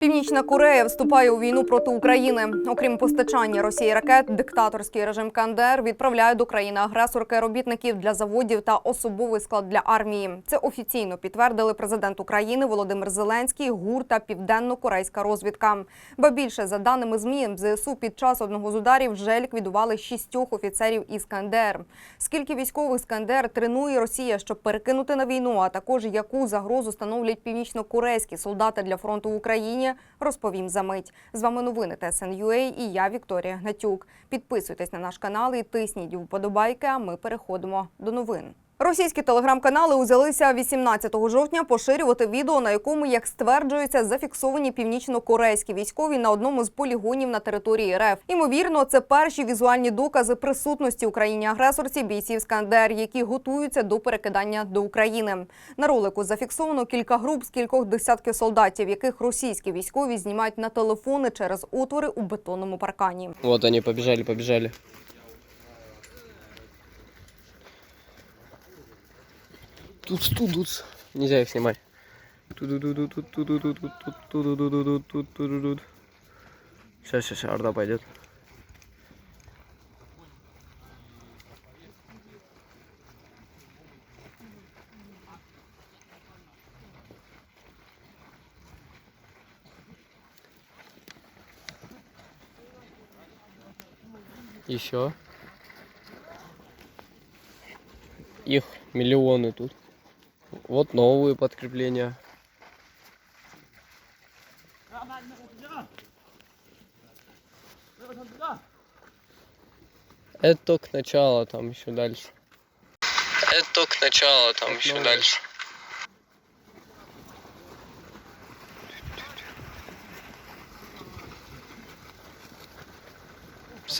Північна Корея вступає у війну проти України. Окрім постачання Росії ракет, диктаторський режим КНДР відправляє до країни-агресорки робітників для заводів та особовий склад для армії. Це офіційно підтвердили президент України Володимир Зеленський, ГУР та південно-корейська розвідка. Ба більше за даними змі, ЗСУ під час одного з ударів вже ліквідували шістьох офіцерів із КНДР. Скільки військових з КНДР тренує Росія, щоб перекинути на війну, а також яку загрозу становлять північно-корейські солдати для фронту в Україні, розповім за мить. З вами новини ТСНЮА і я Вікторія Гнатюк. Підписуйтесь на наш канал і тисніть вподобайки. А ми переходимо до новин. Російські телеграм-канали узялися 18 жовтня поширювати відео, на якому, як стверджується, зафіксовані північно-корейські військові на одному з полігонів на території РФ. Імовірно, це перші візуальні докази присутності в країні агресорці бійців з КНДР, які готуються до перекидання до України. На ролику зафіксовано кілька груп з кількох десятків солдатів, яких російські військові знімають на телефони через отвори у бетонному паркані. Вот они, побежали, побежали. Тут, тут, тут. Нельзя их снимать. Сейчас, сейчас, орда пойдет. Еще. Их миллионы тут. Вот новые подкрепления. Это только начало, там еще дальше. Это только начало, там еще новое. дальше.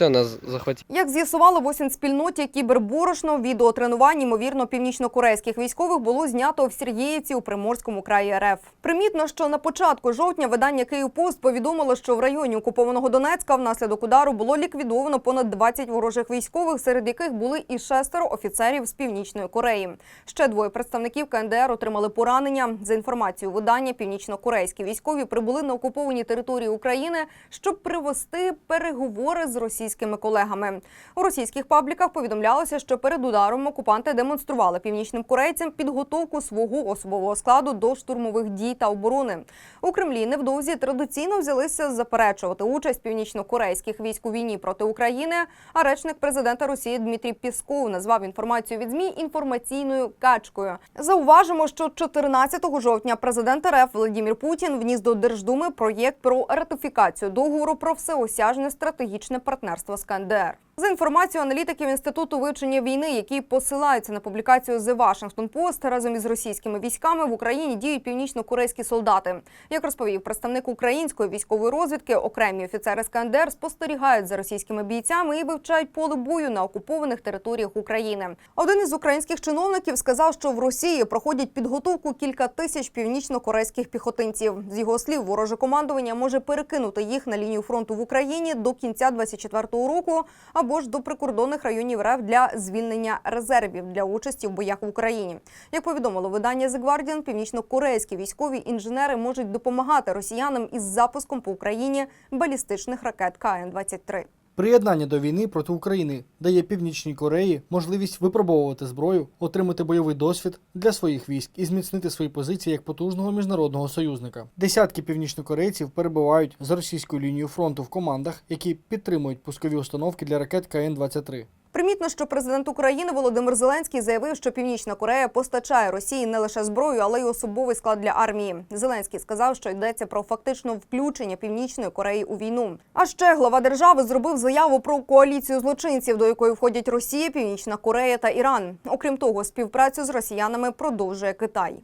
Все, нас захватили. Як з'ясували в осінспільноті кіберборошно, відеотренувань, ймовірно, північно-корейських військових було знято в Сергіївці у Приморському краї РФ. Примітно, що на початку жовтня видання «Київпост» повідомило, що в районі окупованого Донецька внаслідок удару було ліквідовано понад 20 ворожих військових, серед яких були і шестеро офіцерів з Північної Кореї. Ще двоє представників КНДР отримали поранення. За інформацією видання, північно-корейські військові прибули на окуповані території України, щоб привести переговори з російськими колегами. У російських пабліках повідомлялося, що перед ударом окупанти демонстрували північним корейцям підготовку свого особового складу до штурмових дій та оборони. У Кремлі невдовзі традиційно взялися заперечувати участь північно-корейських військ у війні проти України. А речник президента Росії Дмитрій Пісков назвав інформацію від змі інформаційною качкою. Зауважимо, що 14 жовтня президент РФ Володимир Путін вніс до Держдуми проєкт про ратифікацію договору про всеосяжне стратегічне партнерство з КНДР. За інформацією аналітиків інституту вивчення війни, які посилаються на публікацію The Washington Post, разом із російськими військами в Україні діють північно-корейські солдати. Як розповів представник української військової розвідки, окремі офіцери з КНДР спостерігають за російськими бійцями і вивчають поле бою на окупованих територіях України. Один із українських чиновників сказав, що в Росії проходять підготовку кілька тисяч північно-корейських піхотинців. З його слів, вороже командування може перекинути їх на лінію фронту в Україні до кінця 24-го року або ж до прикордонних районів РФ для звільнення резервів для участі в боях в Україні. Як повідомило видання The Guardian, північно-корейські військові інженери можуть допомагати росіянам із запуском по Україні балістичних ракет КН-23. Приєднання до війни проти України дає Північній Кореї можливість випробовувати зброю, отримати бойовий досвід для своїх військ і зміцнити свої позиції як потужного міжнародного союзника. Десятки північнокорейців перебувають за російською лінією фронту в командах, які підтримують пускові установки для ракет КН-23. Примітно, що президент України Володимир Зеленський заявив, що Північна Корея постачає Росії не лише зброю, але й особовий склад для армії. Зеленський сказав, що йдеться про фактично включення Північної Кореї у війну. А ще глава держави зробив заяву про коаліцію злочинців, до якої входять Росія, Північна Корея та Іран. Окрім того, співпрацю з росіянами продовжує Китай.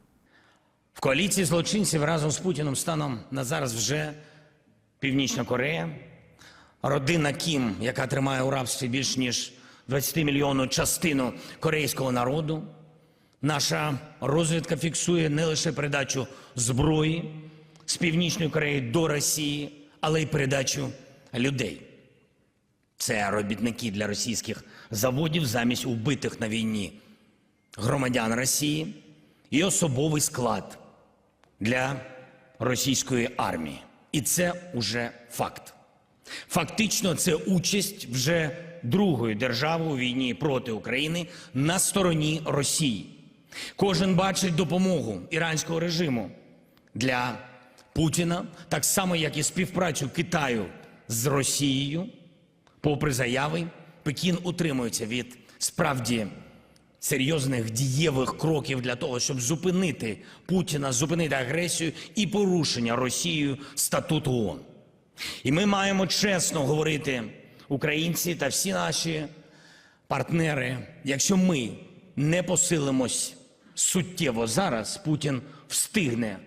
В коаліції злочинців разом з Путіним станом на зараз вже Північна Корея, родина Кім, яка тримає у рабстві більш ніж 20-мільйонну частину корейського народу. Наша розвідка фіксує не лише передачу зброї з Північної Кореї до Росії, але й передачу людей. Це робітники для російських заводів замість убитих на війні громадян Росії і особовий склад для російської армії. І це уже факт. Фактично, це участь вже другої держави у війні проти України на стороні Росії. Кожен бачить допомогу іранського режиму для Путіна, так само як і співпрацю Китаю з Росією. Попри заяви, Пекін утримується від справді серйозних дієвих кроків для того, щоб зупинити Путіна, зупинити агресію і порушення Росією статуту ООН. І ми маємо чесно говорити, українці та всі наші партнери, якщо ми не посилимось суттєво зараз, Путін встигне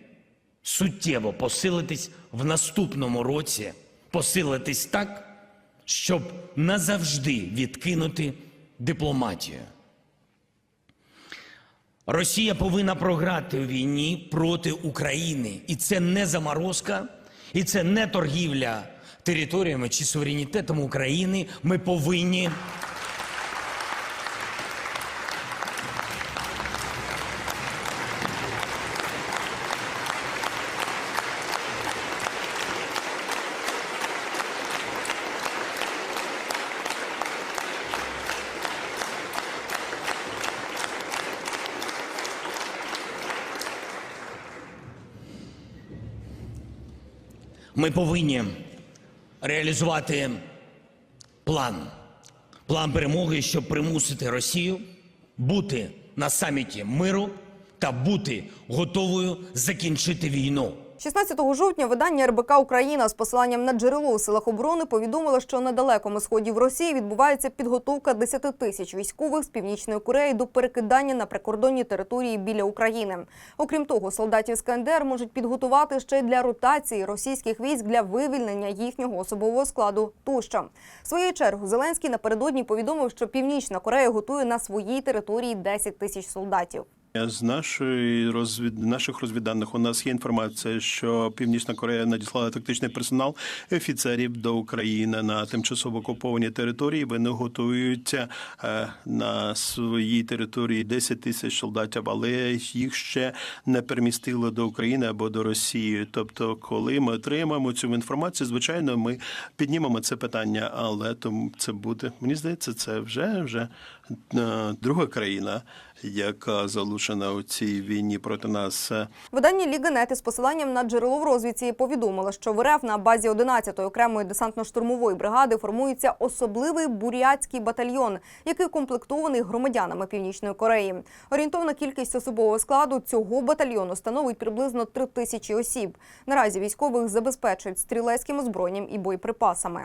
суттєво посилитись в наступному році, посилитись так, щоб назавжди відкинути дипломатію. Росія повинна програти у війні проти України. І це не заморозка, і це не торгівля територіями чи суверенітетом України. Ми повинні Ми повинні реалізувати план, план перемоги, щоб примусити Росію бути на саміті миру та бути готовою закінчити війну. 16 жовтня видання РБК Україна з посиланням на джерело у силах оборони повідомило, що на далекому сході в Росії відбувається підготовка 10 тисяч військових з північної Кореї до перекидання на прикордонні території біля України. Окрім того, солдатів з КНДР можуть підготувати ще й для ротації російських військ для вивільнення їхнього особового складу. Тощо В свою чергу Зеленський напередодні повідомив, що Північна Корея готує на своїй території 10 тисяч солдатів. З нашої розвід... наших розвідданих у нас є інформація, що Північна Корея надіслала тактичний персонал офіцерів до України на тимчасово окуповані території. Вони готуються е, на своїй території 10 тисяч солдатів, але їх ще не перемістили до України або до Росії. Тобто, коли ми отримаємо цю інформацію, звичайно, ми піднімемо це питання, але тому це буде мені здається, це вже вже е, друга країна, яка залучена у цій війні проти нас. Видання Ліга.нет із посиланням на джерело в розвідці повідомило, що в РФ на базі 11-ї окремої десантно-штурмової бригади формується особливий бурятський батальйон, який комплектований громадянами Північної Кореї. Орієнтовна кількість особового складу цього батальйону становить приблизно 3 тисячі осіб. Наразі військових забезпечують стрілецьким озброєнням і боєприпасами.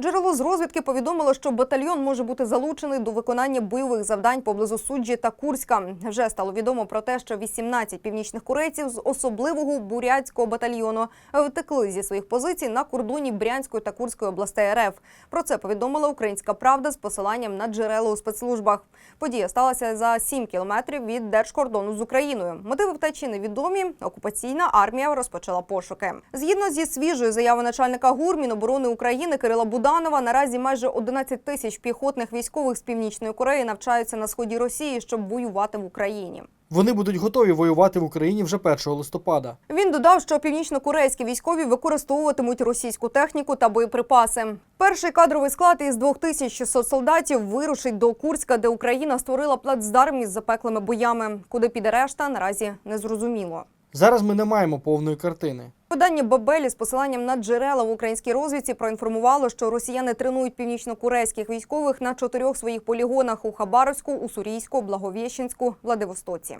Джерело з розвідки повідомило, що батальйон може бути залучений до виконання бойових завдань поблизу Суджі та Курська. Вже стало відомо про те, що 18 північних корейців з особливого бурятського батальйону втекли зі своїх позицій на кордоні Брянської та Курської областей РФ. Про це повідомила Українська Правда з посиланням на джерела у спецслужбах. Подія сталася за 7 кілометрів від держкордону з Україною. Мотиви втечі невідомі. Окупаційна армія розпочала пошуки. Згідно зі свіжою заявою начальника ГУР Міноборони України Кирила Буданова, наразі майже 11 тисяч піхотних військових з північної Кореї навчаються на сході Росії, щоб воювати в Україні. Вони будуть готові воювати в Україні вже 1 листопада. Він додав, що північно-корейські військові використовуватимуть російську техніку та боєприпаси. Перший кадровий склад із 2600 солдатів вирушить до Курська, де Україна створила плацдарм із запеклими боями. Куди піде решта, наразі не зрозуміло. Зараз ми не маємо повної картини. Видання Бабелі з посиланням на джерела в українській розвідці проінформувало, що росіяни тренують північно-корейських військових на чотирьох своїх полігонах у Хабаровську, Уссурійську, Благовіщенську, Владивостоці.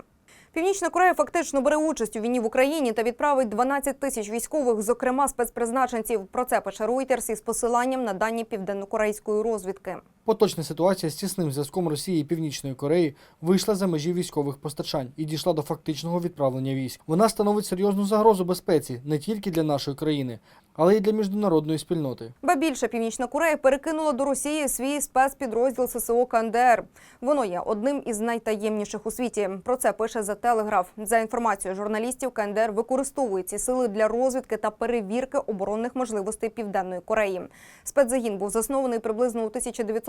Північна Корея фактично бере участь у війні в Україні та відправить 12 тисяч військових, зокрема спецпризначенців. Про це пише Reuters із посиланням на дані південнокорейської розвідки. Поточна ситуація з тісним зв'язком Росії і Північної Кореї вийшла за межі військових постачань і дійшла до фактичного відправлення військ. Вона становить серйозну загрозу безпеці не тільки для нашої країни, але й для міжнародної спільноти. Ба більше Північна Корея перекинула до Росії свій спецпідрозділ ССО КНДР. Воно є одним із найтаємніших у світі. Про це пише за Телеграф. За інформацією журналістів, КНДР використовує ці сили для розвідки та перевірки оборонних можливостей Південної Кореї. Спецзагін був заснований приблизно у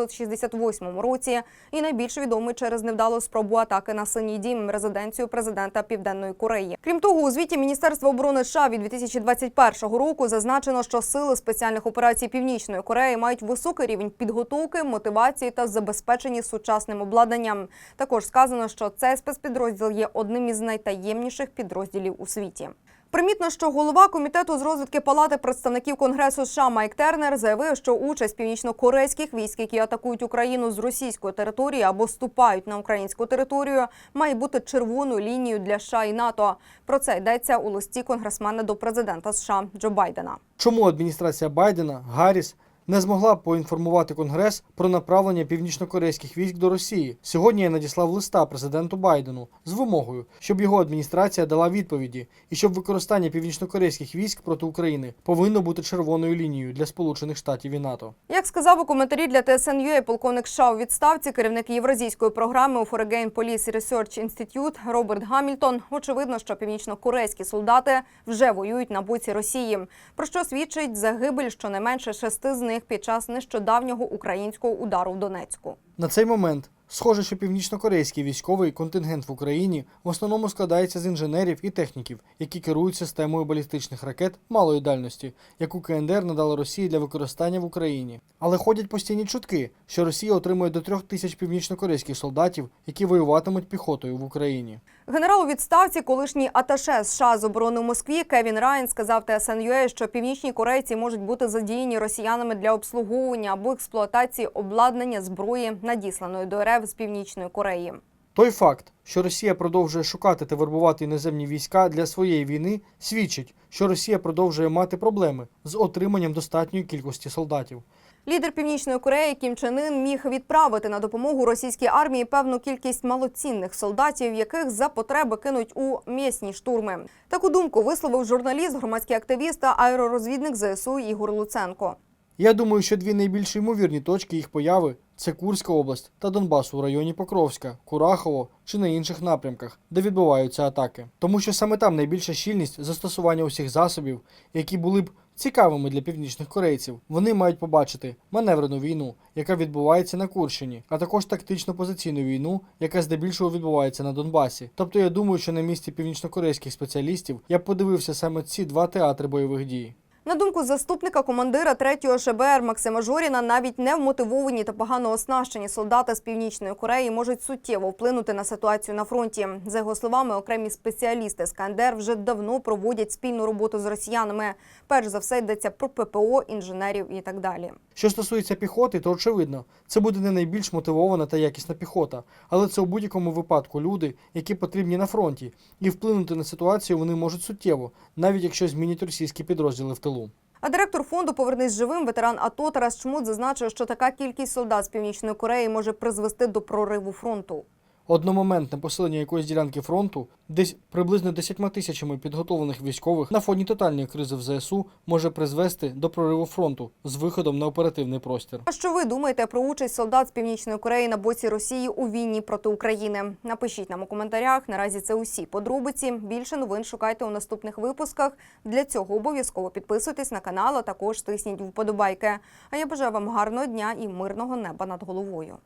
1968 році і найбільш відомий через невдалу спробу атаки на синій дім резиденцію президента Південної Кореї. Крім того, у звіті Міністерства оборони США від 2021 року зазначено, що сили спеціальних операцій Північної Кореї мають високий рівень підготовки, мотивації та забезпечені сучасним обладнанням. Також сказано, що цей спецпідрозділ є одним із найтаємніших підрозділів у світі. Примітно, що голова комітету з розвитки Палати представників Конгресу США Майк Тернер заявив, що участь північно-корейських військ, які атакують Україну з російської території або ступають на українську територію, має бути червоною лінією для США і НАТО. Про це йдеться у листі конгресмена до президента США Джо Байдена. Чому адміністрація Байдена, Гарріс не змогла поінформувати Конгрес про направлення північнокорейських військ до Росії? Сьогодні я надіслав листа президенту Байдену з вимогою, щоб його адміністрація дала відповіді, і щоб використання північнокорейських військ проти України повинно бути червоною лінією для Сполучених Штатів і НАТО. Як сказав у коментарі для TSN.ua полковник США у відставці, керівник євразійської програми у Foreign Policy Research Institute Роберт Гамільтон, очевидно, що північно-корейські солдати вже воюють на боці Росії, про що свідчить загибель щонайменше шести з них під час нещодавнього українського удару в Донецьку. На цей момент схоже, що північнокорейський військовий контингент в Україні в основному складається з інженерів і техніків, які керують системою балістичних ракет малої дальності, яку КНДР надала Росії для використання в Україні. Але ходять постійні чутки, що Росія отримує до трьох тисяч північнокорейських солдатів, які воюватимуть піхотою в Україні. Генерал у відставці, колишній аташе США з оборони в Москві Кевін Райн сказав TSN.ua, що північні корейці можуть бути задіяні росіянами для обслуговування або експлуатації обладнання зброї, надісланої до РФ з північної Кореї. Той факт, що Росія продовжує шукати та вербувати іноземні війська для своєї війни, свідчить, що Росія продовжує мати проблеми з отриманням достатньої кількості солдатів. Лідер Північної Кореї Кім Чен Ін міг відправити на допомогу російській армії певну кількість малоцінних солдатів, яких за потреби кинуть у м'ясні штурми. Таку думку висловив журналіст, громадський активіст та аеророзвідник ЗСУ Ігор Луценко. Я думаю, що дві найбільш ймовірні точки їх появи це Курська область та Донбас у районі Покровська, Курахово чи на інших напрямках, де відбуваються атаки. Тому що саме там найбільша щільність застосування усіх засобів, які були б цікавими для північних корейців. Вони мають побачити маневрену війну, яка відбувається на Курщині, а також тактично позиційну війну, яка здебільшого відбувається на Донбасі. Тобто я думаю, що на місці північнокорейських спеціалістів я подивився саме ці два театри бойових дій. На думку заступника командира 3-го ШБР Максима Жоріна, навіть невмотивовані та погано оснащені солдати з північної Кореї можуть суттєво вплинути на ситуацію на фронті. За його словами, окремі спеціалісти з КНДР вже давно проводять спільну роботу з росіянами. Перш за все йдеться про ППО, інженерів і так далі. Що стосується піхоти, то очевидно, це буде не найбільш мотивована та якісна піхота, але це у будь-якому випадку люди, які потрібні на фронті, і вплинути на ситуацію вони можуть суттєво, навіть якщо змінять російські підрозділи в тилу. А директор фонду Повернись живим ветеран АТО Тарас Чмут зазначив, що така кількість солдат з північної Кореї може призвести до прориву фронту. Одномоментне посилення якоїсь ділянки фронту, десь приблизно 10 тисячами підготовлених військових на фоні тотальної кризи в ЗСУ може призвести до прориву фронту з виходом на оперативний простір. А що ви думаєте про участь солдат з північної Кореї на боці Росії у війні проти України? Напишіть нам у коментарях. Наразі це усі подробиці. Більше новин шукайте у наступних випусках. Для цього обов'язково підписуйтесь на канал, а також тисніть вподобайки. А я бажаю вам гарного дня і мирного неба над головою.